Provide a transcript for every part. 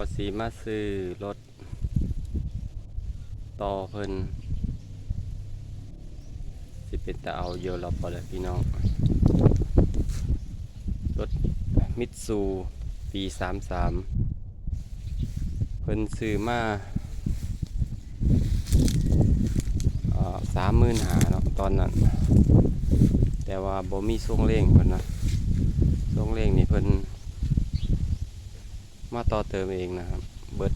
ว่าสีมาซื้อรถต่อเพิ่นสิเป็นตาเอาเยอะเราพอเลยพี่น้องรถมิตซูปีสามสามเพิ่นซื้อมาสามหมื่นหาเนาะตอนนั้น แต่ว่าบ่มีช่วงเร่งเพิ่นนะช่วงเร่งนี่เพิ่น มาต่อเติมเองนะครับ เบิด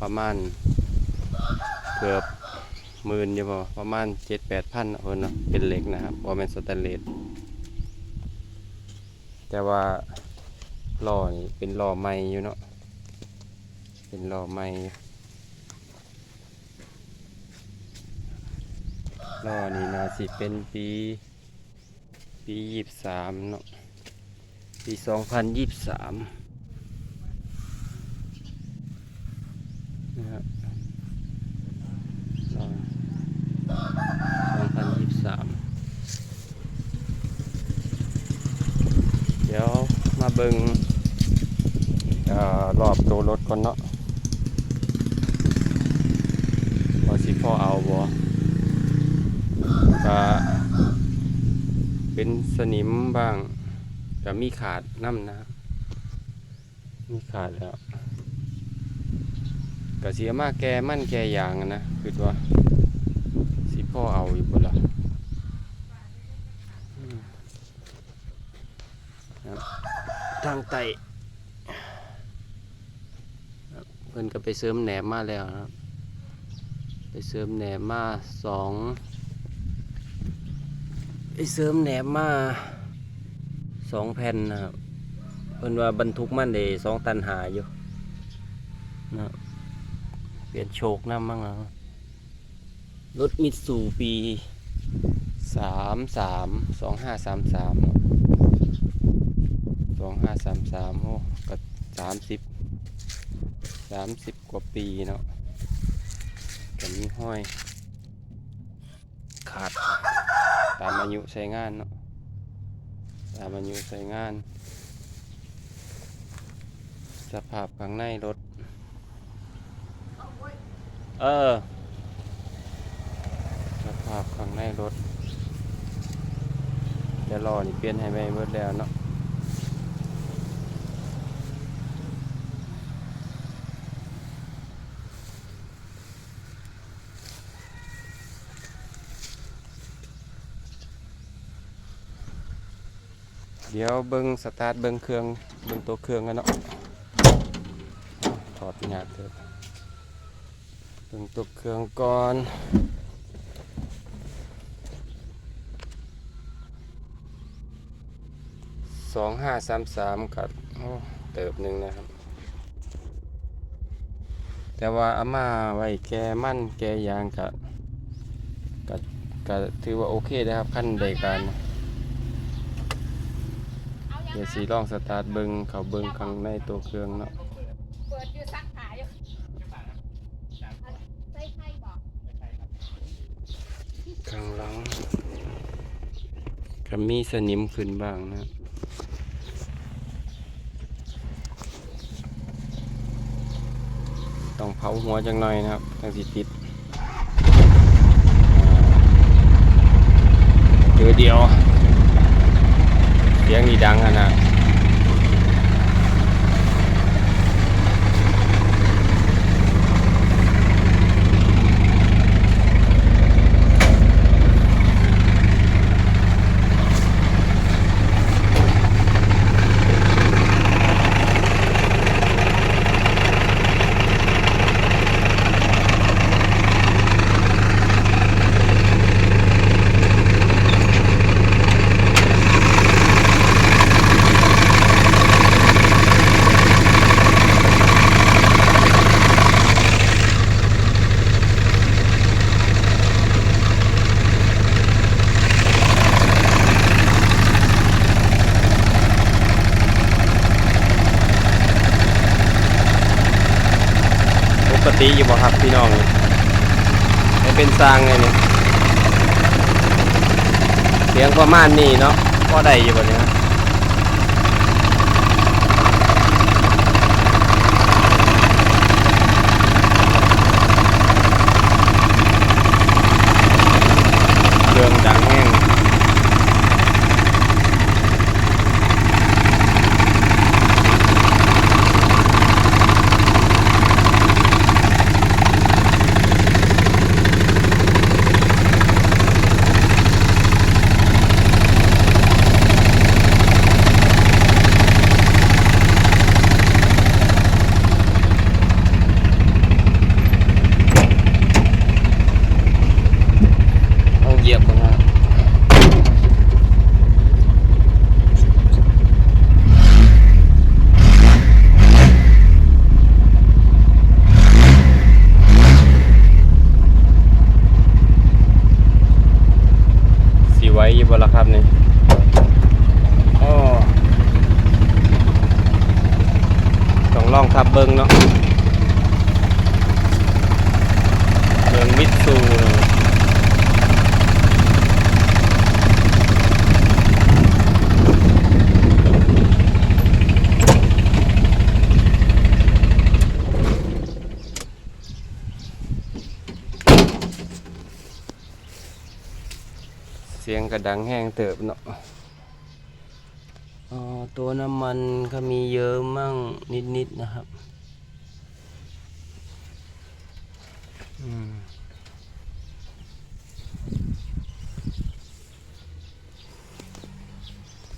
ประมาณเกือบหมื่นอยู่บ่ประมาณเจ็ดแปดพันเพิ่นเนาะเป็นเหล็กนะครับบ่แมนสแตนเลสแต่ว่าล้อนี่เป็นล้อใหม่อยู่เนาะเป็นล้อใหม่ล้อนี่นาสิเป็นปีปียี่สิบสามเนาะปีสองพันยี่สิบสามนะครับสองพันยี่สิบสามเดี๋ยวมา เบิงเอ่อรอบตัวรถก่อนเนาะว่าสิพ่อเอาบ่ก็เป็นสนิมบ้างแต่มีขาดน้ำนะมีขาดแล้วก็เสียมากแกมั่นแกอย่างนะคือว่าสิพ่อเอาอยู่บ่ละอืมครับทางไตเพิ่นก็ไปเสริมแหนมมาแล้วครับ ไปเสริมแหนมมาสองไปเสริมแหนมมาสองแผ่นนะครับเพิ่นว่าบรรทุกมันได้สองตันหาอยู่นะครับเปลี่ยนโชคน้ำมั่งนะครับรถมิตซูปีสามสามสองห้าสามสาม สองห้าสามสามโอ้ก็สามสิบสามสิบกว่าปีเนาะกันมีห้อย ขาด ตามอายุใช้งานเนาะตามอายุใช้งาน สภาพข้างในรถ เออ สภาพข้างในรถเดี๋ยวรอนี่เปลี่ยนให้ไม่เบิดแล้วเนาะ เดี๋ยวเบิ้งสตาร์ทเบิ้งเครื่องเบิ้งตัวเครื่องกันเนาะถอดหยากเถอะเบิ้งตัวเครื่องก่อนสองห้าสามสามกับเติบหนึ่งนะครับ แต่ว่าอาม่าไว้แกมั่นแกยางกับกับกับถือว่าโอเคนะครับขั้นใดการนะ เดี๋ยวสีลองสตาร์ทเบิงเขาเบิงข้างในตัวเครื่องเนาะเปิดอยู่ซักผ้าอยู่ใส่ไข่บอกข้างหลังก็มีสนิมขึ้นบ้างนะต้องเผาหัวจังหน่อยนะครับจังสิติดเดี๋ยวเดียว เสียงนี่ดังขนาด ติอยู่บ่ครับพี่น้องไม่เป็นสร้างไงนี่เสียงประมาณนี้เนาะก็ได้อยู่บ่เนี่ย บ่ล่ะครับนี่โอ้ต้องลองขับเบิ้งเนาะเบิ้งมิดซูเนาะเสีย งกระดังแห้งเติบเนาะตัวน้ำมันก็มีเยอะมั่งนิดๆนะครับ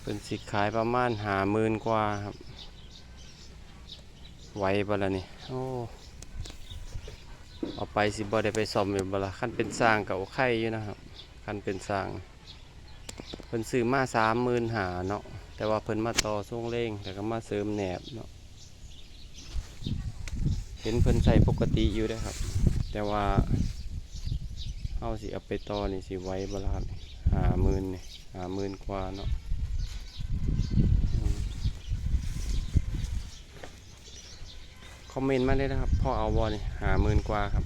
เป็นสิขายประมาณหาหมื่นกว่าครับ ไวบ่ละนี่โอ้เอาไปสิบ่ได้ไปซ่อมอยู่บ่ละคันเป็นสร้างกับไข่อยู่นะครับคันเป็นสร้าง เพิ่นซื้อมาสามหมื่นหาเนาะแต่ว่าเพิ่นมาต่อส่งเร่งแต่ก็มาเสริมแหนบเนาะเห็นเพิ่นใส่ปกติอยู่เด้ครับ แต่ว่าเอาสิเอาไปต่อนี่สิไว้บละครับหาหมื่นนี่หาหมื่นกว่าเนาะคอมเมนต์มาเลยนะครับพ่อเอาบอนี่หาหมื่นกว่าครับ